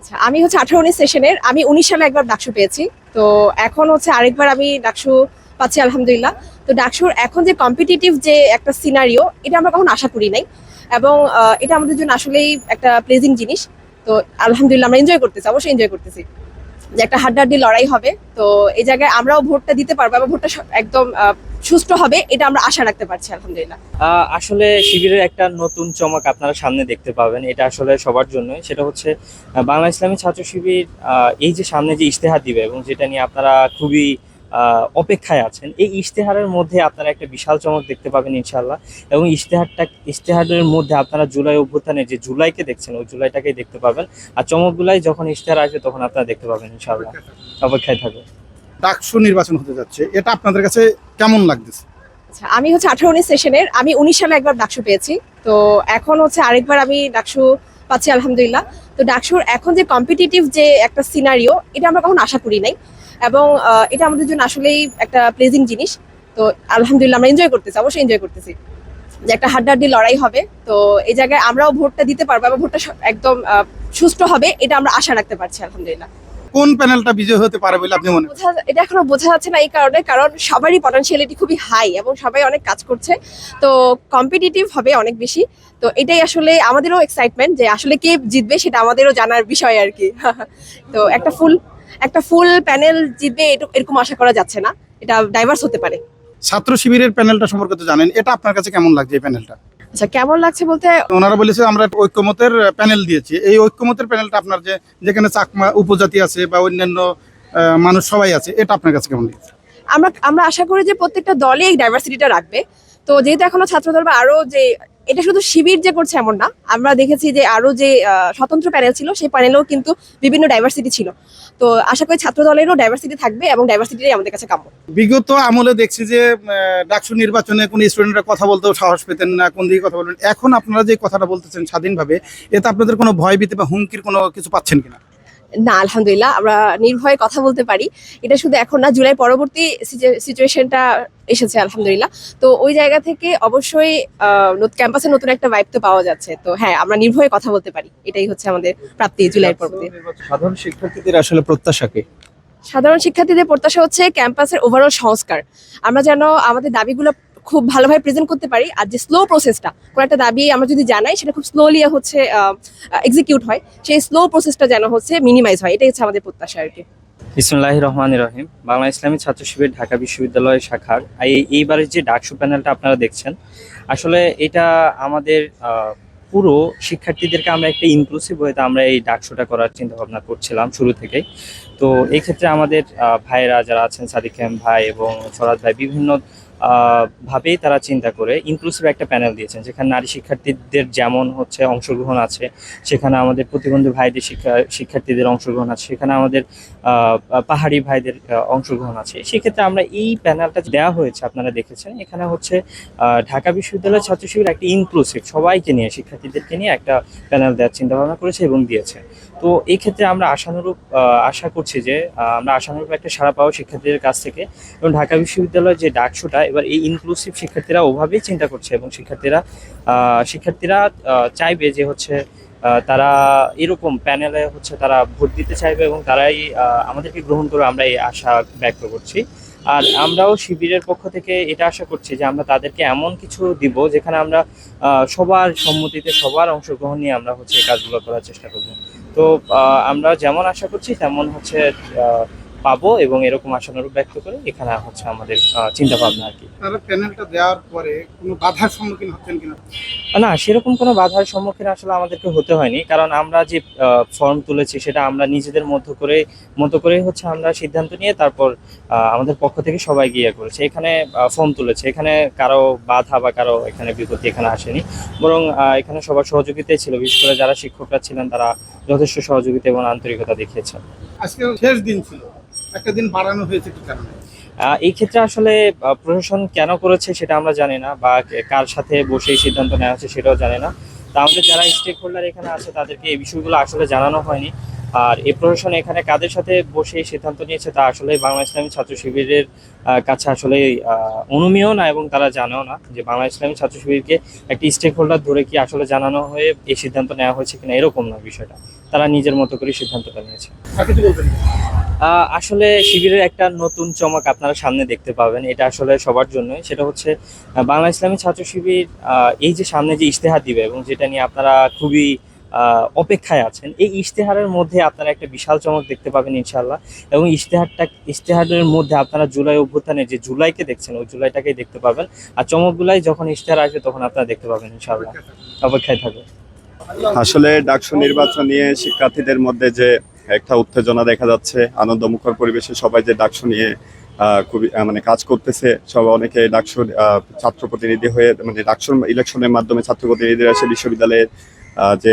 আচ্ছা আমি হচ্ছে আঠারো উনিশ সেশনের, আমি উনিশ সালে একবার ডাকসু পেয়েছি। তো এখন হচ্ছে আরেকবার আমি ডাকসু পাচ্ছি, আলহামদুলিল্লাহ। তো ডাকসুর এখন যে কম্পিটিটিভ যে একটা সিনারিও এটা আমরা কখন আশা করি নাই। এবং এটা আমাদের জন্য আসলেই একটা প্লেজিং জিনিস। তো আলহামদুলিল্লাহ আমরা এনজয় করতেছি, অবশ্যই এনজয় করতেছি। যে একটা হাড্ডাহাড্ডি লড়াই হবে, তো এই জায়গায় আমরাও ভোটটা দিতে পারব এবং ভোটটা একদম সুস্থ হবে, এটা আমরা আশা রাখতে পারছি, আলহামদুলিল্লাহ। আসলে শিবিরের একটা নতুন চমক আপনারা সামনে দেখতে পাবেন, এটা আসলে সবার জন্য সেটা হচ্ছে বাংলা ইসলামী ছাত্র শিবির এই যে সামনে যে ইশতেহার দিবে এবং যেটা নিয়ে আপনারা খুবই অপেক্ষায় আছেন। এই ইশতেহারের মধ্যে আপনারা একটা বিশাল চমক দেখতে পাবেন ইনশাল্লাহ এবং ইশতেহারটা ইশতেহারের মধ্যে আপনারা জুলাই অভ্যুত্থানে যে জুলাইকে দেখছেন ওই জুলাইটাকেই দেখতে পাবেন। আর চমকগুলাই যখন ইশতেহার আসবে তখন আপনারা দেখতে পাবেন ইনশাল্লাহ অপেক্ষায় থাকবে ডাকসু নির্বাচন হতে যাচ্ছে। এটা আপনাদের কাছে কেমন লাগতেছে? আচ্ছা আমি হচ্ছে আঠারো উনিশ সেশনের আমি উনিশ সালে একবার ডাকসু পেয়েছি। তো এখন হচ্ছে আরেকবার আমি ডাকসু পাচ্ছি আলহামদুলিল্লাহ। তো ডাকসুর এখন যে কম্পিটিটিভ যে একটা সিনারিও এটা আমরা কখনো আশা করি নাই। এবং এটা আমাদের জন্য আসলেই একটা প্লেজিং জিনিস। তো আলহামদুলিল্লাহ আমরা এনজয় করতেছি অবশ্যই এনজয় করতেছি। যে একটা হাড্ডাহাড্ডি লড়াই হবে তো এই জায়গায় আমরাও ভোটটা দিতে পারব এবং ভোটটা একদম সুষ্ঠু হবে এটা আমরা আশা রাখতে পারছি আলহামদুলিল্লাহ। কোন প্যানেলটা বিজয় হতে পারে বলে আপনি মনে এটা এখনও বোঝা যাচ্ছে না এই কারণে কারণ সবারই পটেনশিয়ালিটি খুবই হাই এবং সবাই অনেক কাজ করছে। তো কম্পিটিটিভ হবে অনেক বেশি। তো এটাই আসলে আমাদেরও এক্সাইটমেন্ট যে আসলে কে জিতবে সেটা আমাদেরও জানার বিষয় আর কি। তো একটা ফুল একটা ফুল প্যানেল জিতবে এরকম আশা করা যাচ্ছে না। এটা ডাইভার্স হতে পারে। ছাত্র শিবিরের প্যানেলটা সম্পর্কে তো জানেন এটা আপনার কাছে কেমন লাগছে এই প্যানেলটা? আচ্ছা কেমন লাগছে বলতে ওনারা বলেছে আমরা ঐক্যমতের প্যানেল দিয়েছি। এই ঐক্যমতের প্যানেলটা আপনার যে যেখানে চাকমা উপজাতি আছে বা অন্যান্য মানুষ সবাই আছে এটা আপনার কাছে কেমন লাগছে? আমরা আমরা আশা করি যে প্রত্যেকটা দলই এই ডাইভার্সিটিটা রাখবে। তো যেহেতু এখনও ছাত্রদল বা আরও যে, এটা শুধু শিবির যে করছে এমন না, আমরা দেখেছি যে আরও যে স্বতন্ত্র প্যানেল ছিল, সেই প্যানেলেও কিন্তু বিভিন্ন ডাইভার্সিটি ছিল। তো আশা করি ছাত্র দলেরও ডাইভার্সিটি থাকবে এবং ডাইভার্সিটিটাই আমাদের কাছে কাম্য। বিগত আমলে দেখছি যে ডাকসু নির্বাচনে কোন স্টুডেন্টরা কথা বলতেও সাহস পেতেন না, কোন দিকে কথা বলবেন এখন আপনারা যে কথাটা বলতেছেন স্বাধীনভাবে, এতে আপনাদের কোনো ভয় ভীতি বা হুমকির কোনো কিছু পাচ্ছেন কিনা? না আলহামদুলিল্লাহ আমরা নির্ভয়ে কথা বলতে পারি। এটা শুধু এখন না জুলাই পরবর্তী সিচুয়েশনটা এসেছে আলহামদুলিল্লাহ। তো ওই জায়গা থেকে অবশ্যই ক্যাম্পাসে নতুন একটা ভাইব তো পাওয়া যাচ্ছে। তো হ্যাঁ আমরা নির্ভয়ে কথা বলতে পারি। এটাই হচ্ছে আমাদের প্রাপ্তি জুলাই পরবর্তী। সাধারণ শিক্ষার্থীদের আসলে প্রত্যাশা কি? সাধারণ শিক্ষার্থীদের প্রত্যাশা হচ্ছে ক্যাম্পাসের ওভারঅল সংস্কার। আমরা যেন আমাদের দাবিগুলো খুব ভালোভাবে প্রেজেন্ট করতে পারি। আর যে স্লো প্রসেসটা কোনো একটা দাবি আমরা যদি জানাই, সেটা খুব স্লোলি হচ্ছে এক্সিকিউট হয়। সেই স্লো প্রসেসটা যেন হচ্ছে মিনিমাইজ হয়। এটাই হচ্ছে আমাদের প্রত্যাশা আর কি। ইসমুল্লাহ রহমান রহিম। বাংলা ইসলামী ছাত্র শিবির ঢাকা বিশ্ববিদ্যালয় শাখার। এই, এইবারের যে ডাকসু প্যানেলটা আপনারা দেখছেন, আসলে এটা আমাদের পুরো শিক্ষার্থীদেরকে আমরা একটা ইনক্লুসিভ ওয়েতে আমরা এই ডাকসুটা করার চিন্তা ভাবনা করছিলাম শুরু থেকেই। তো এই ক্ষেত্রে আমাদের ভাইয়েরা যারা আছেন, সাদিক ভাই এবং ফরাদ ভাই, বিভিন্ন ভাবেই তারা চিন্তা করে। ইনক্লুসিভ একটা প্যানেল দিয়েছেন, যেখানে নারী শিক্ষার্থীদের যেমন হচ্ছে অংশগ্রহণ আছে, সেখানে আমাদের প্রতিবন্ধী ভাইদের শিক্ষা, শিক্ষার্থীদের অংশগ্রহণ আছে, সেখানে আমাদের পাহাড়ি ভাইদের অংশগ্রহণ আছে। সেক্ষেত্রে আমরা এই প্যানেলটা দেওয়া হয়েছে, আপনারা দেখেছেন, এখানে হচ্ছে ঢাকা বিশ্ববিদ্যালয়ের ছাত্র শিবির একটা ইনক্লুসিভ সবাইকে নিয়ে, শিক্ষার্থীদেরকে নিয়ে একটা প্যানেল দেওয়ার চিন্তা ভাবনা করেছে এবং দিয়েছে। তো এই ক্ষেত্রে আমরা আশানুরূপ আশা করছি যে আমরা আশানুরূপ একটা সাড়া পাবো শিক্ষার্থীদের কাছ থেকে এবং ঢাকা বিশ্ববিদ্যালয়ের যে ডাকসুটা, এবার এই ইনক্লুসিভ শিক্ষার্থীরা ওভাবেই চিন্তা করছে এবং শিক্ষার্থীরা শিক্ষার্থীরা চাইবে যে হচ্ছে তারা এরকম প্যানেলে হচ্ছে তারা ভোট দিতে চাইবে এবং তারাই আমাদেরকে গ্রহণ করে আমরা এই আশা ব্যক্ত করছি। আর আমরাও শিবিরের পক্ষ থেকে এটা আশা করছি যে আমরা তাদেরকে এমন কিছু দিব যেখানে আমরা সবার সম্মতিতে সবার অংশগ্রহণ নিয়ে আমরা হচ্ছে কাজগুলো করার চেষ্টা করব। তো আমরা যেমন আশা করছি তেমন হচ্ছে পাবো এবং এরকম আশানুরূপ ব্যক্ত করে এখানে হচ্ছে আমাদের চিন্তা ভাবনা আর কি। প্যানেলটা দেওয়ার পরে কোনো বাধার সম্মুখীন হচ্ছেন কিনা? না সেরকম কোনো বাধার সম্মুখীন আসলে আমাদেরকে হতে হয়নি। কারণ আমরা যে ফর্ম তুলেছি সেটা আমরা নিজেদের মধ্যে করে মতো করে হচ্ছে আমরা সিদ্ধান্ত নিয়ে তারপর আমাদের পক্ষ থেকে সবাই গিয়ে করেছে। এখানে ফর্ম তুলেছে। এখানে কারও বাধা বা কারও এখানে বিপত্তি এখানে আসেনি। বরং এখানে সবার সহযোগিতাই ছিল। বিশেষ করে যারা শিক্ষকরা ছিলেন তারা যথেষ্ট সহযোগিতা এবং আন্তরিকতা দেখিয়েছেন। আজকে শেষ দিন ছিল। একটা দিন বাড়ানো হয়েছে কি কারণে। এই ক্ষেত্রে আসলে প্রশাসন কেন করেছে সেটা আমরা জানি না বা কার সাথে বসে এই সিদ্ধান্ত নেওয়া হচ্ছে সেটাও জানি না। তা আমাদের যারা স্টেক হোল্ডার এখানে আছে তাদেরকে এই বিষয়গুলো আসলে জানানো হয়নি। আর এই প্রশাসন এখানে কাদের সাথে বসে এই সিদ্ধান্ত নিয়েছে তা আসলে বাংলা ইসলামী ছাত্র শিবিরের কাছে আসলে অনুমেয় না এবং তারা জানেও না যে বাংলা ইসলামী ছাত্র শিবিরকে একটি স্টেক হোল্ডার ধরে কি আসলে জানানো হয়ে এই সিদ্ধান্ত নেওয়া হয়েছে কিনা এরকম না বিষয়টা। তারা নিজের মতো করে সিদ্ধান্তটা নিয়েছে। আসলে শিবিরের একটা নতুন চমক আপনারা সামনে দেখতে পাবেন, এটা আসলে সবার জন্য সেটা হচ্ছে বাংলা ইসলামী ছাত্র শিবির এই যে সামনে যে ইশতেহার দিবে এবং যেটা নিয়ে আপনারা খুবই অপেক্ষায় আছেন, এই ইশতেহারের মধ্যে আপনারা একটা বিশাল চমক দেখতে পাবেন ইনশাল্লাহ এবং ইশতেহারটা, ইশতেহারের মধ্যে আপনারা জুলাই অভ্যুত্থানের যে জুলাইকে দেখছেন, ওই জুলাইটাকেই দেখতে পাবেন। আর চমকগুলাই যখন ইশতেহার আসবে, তখন আপনারা দেখতে পাবেন ইনশাল্লাহ অপেক্ষায় থাকবে আসলে ডাকসু নির্বাচন নিয়ে শিক্ষার্থীদের মধ্যে যে একটা উত্তেজনা দেখা যাচ্ছে, আনন্দমুখর পরিবেশে সবাই যে ডাকসু নিয়ে খুবই মানে কাজ করতেছে সবাই অনেকে ডাকসুর ছাত্র প্রতিনিধি হয়ে মানে ডাকসুর ইলেকশনের মাধ্যমে ছাত্র প্রতিনিধিরা এসে বিশ্ববিদ্যালয়ের যে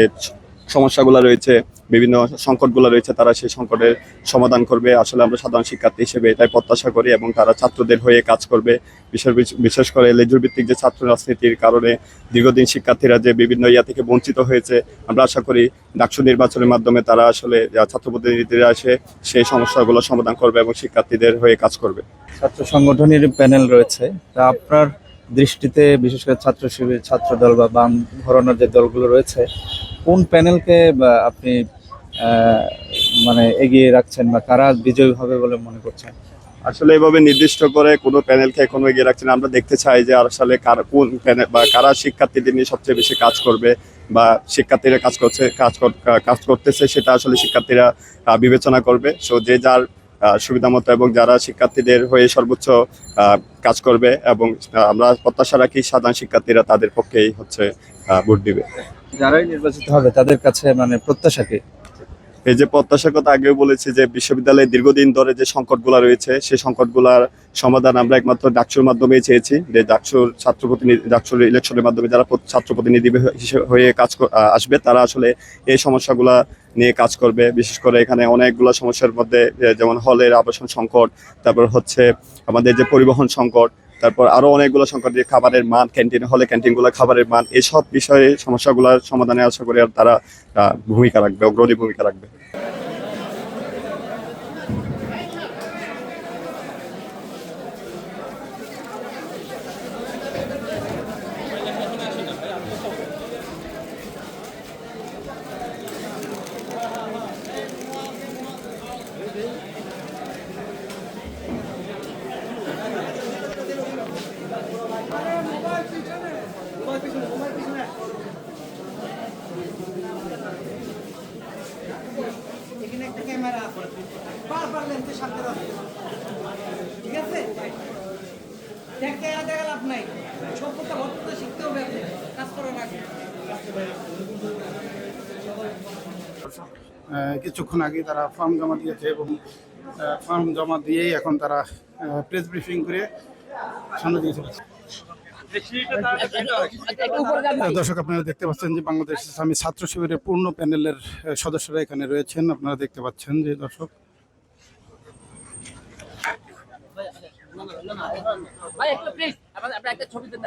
সমস্যাগুলো রয়েছে, বিভিন্ন সংকটগুলো রয়েছে, তারা সেই সংকটের সমাধান করবে। আসলে আমরা সাধারণ শিক্ষার্থী হিসেবে এটাই প্রত্যাশা করি এবং তারা ছাত্রদের হয়ে কাজ করবে। বিশেষ বিশেষ করে লেজুর ভিত্তিক যে ছাত্র রাজনীতির কারণে দীর্ঘদিন শিক্ষার্থীরা যে বিভিন্ন ইয়া থেকে বঞ্চিত হয়েছে, আমরা আশা করি ডাকসু নির্বাচনের মাধ্যমে তারা আসলে ছাত্র প্রতিনিধিরা এসে সেই সমস্যাগুলো সমাধান করবে এবং শিক্ষার্থীদের হয়ে কাজ করবে। ছাত্র সংগঠনের প্যানেল রয়েছে। তা আপনার দৃষ্টিতে বিশেষ করে ছাত্র শিবির ছাত্র দল বা বাম ধরনের যে দলগুলো রয়েছে কোন প্যানেলকে আপনি মানে এগিয়ে রাখছেন বা কারা বিজয়ী হবে বলে মনে করছেন? আসলে এভাবে নির্দিষ্ট করে কোনো প্যানেলকে এখনও এগিয়ে রাখছেন আমরা দেখতে চাই যে আসলে কার, কোন প্যানেল, বা কারা শিক্ষার্থীদের নিয়ে সবচেয়ে বেশি কাজ করবে, বা শিক্ষার্থীরা কাজ করছে, কাজ কাজ করতেছে সেটা আসলে শিক্ষার্থীরা বিবেচনা করবে। সো যে যার সুবিধা মতো এবং যারা শিক্ষার্থীদের হয়ে সর্বোচ্চ কাজ করবে এবং আমরা প্রত্যাশা রাখি সাধারণ শিক্ষার্থীরা তাদের পক্ষেই হচ্ছে ভোট দিবে। যারাই নির্বাচিত হবে তাদের কাছে মানে প্রত্যাশা কি? এই যে প্রত্যাশার কথা আগেও বলেছি যে বিশ্ববিদ্যালয়ে দীর্ঘদিন ধরে যে সংকটগুলো রয়েছে, সেই সংকটগুলোর সমাধান আমরা একমাত্র ডাকসুর মাধ্যমেই চেয়েছি যে ডাকসুর ছাত্র প্রতিনিধি ডাকসুর ইলেকশনের মাধ্যমে যারা ছাত্র প্রতিনিধি হয়ে কাজ আসবে, তারা আসলে এই সমস্যাগুলা নিয়ে কাজ করবে। বিশেষ করে এখানে অনেকগুলো সমস্যার মধ্যে যেমন হলের আবাসন সংকট, তারপর হচ্ছে আমাদের যে পরিবহন সংকট তারপর আরও অনেকগুলো সংকট যে খাবারের মান ক্যান্টিন হলে ক্যান্টিনগুলো খাবারের মান, এসব বিষয়ে সমস্যাগুলোর সমাধানে আশা করি আর তারা ভূমিকা রাখবে, অগ্রণী ভূমিকা রাখবে এখানে একটা ক্যামেরা আছে সাথে ঠিক আছে? দেখতে দেখা লাভ নাই। সভ্যতা শিখতে হবে কাজ কিছুক্ষণ আগে তারা ফর্ম জমা দিয়েছে এবং ফর্ম জমা দিয়েই এখন তারা প্রেস ব্রিফিং করে সামনে দিয়ে চলেছে। দর্শক, আপনারা দেখতে পাচ্ছেন যে বাংলাদেশ ইসলামী ছাত্র শিবিরের পূর্ণ প্যানেলের সদস্যরা এখানে রয়েছেন। আপনারা দেখতে পাচ্ছেন যে দর্শক একটু প্লিজ আপনার একটা ছবি দেন